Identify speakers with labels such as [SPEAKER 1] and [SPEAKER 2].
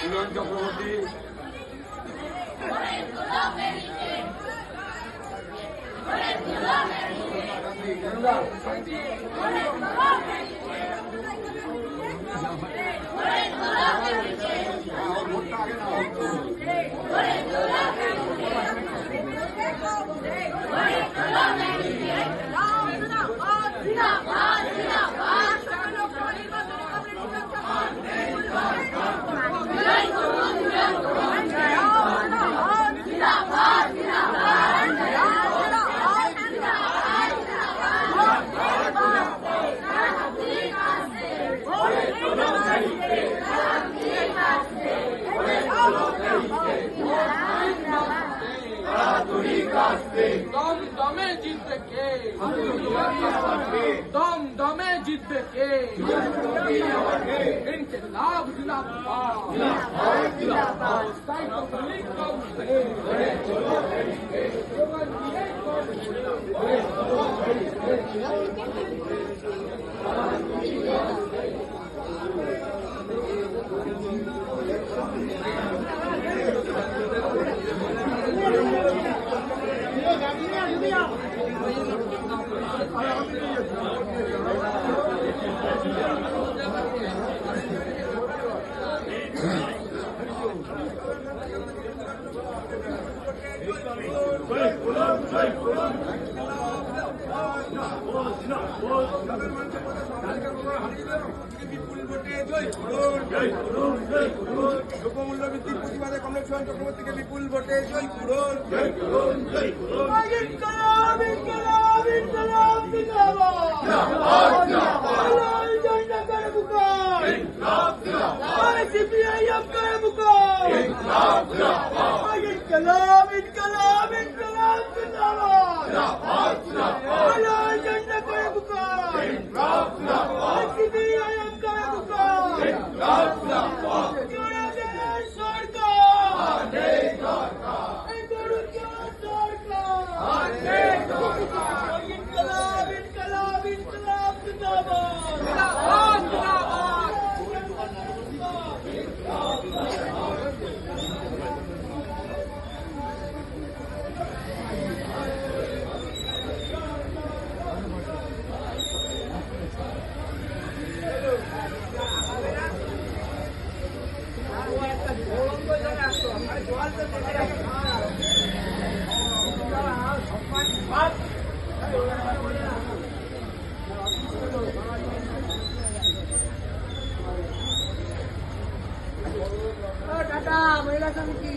[SPEAKER 1] কল্যাণ চক্রবর্তী
[SPEAKER 2] দম জিতবে কে? দম দমে জিতবে কে? ইনকিলাব জিন্দাবাদ
[SPEAKER 3] জয় দ্রব্যমূল্য বৃদ্ধির প্রতিবাদে সোহান চক্রবর্তীকে বিপুল ভোটে জয় করুন Inqilab, Inqilab, Inqilab, Inqilab, inqilab, inqilab, inqilab, inqilab, inqilab, inqilab, inqilab, inqilab, inqilab, inqilab, inqilab, Tata মহিলা সমিতি।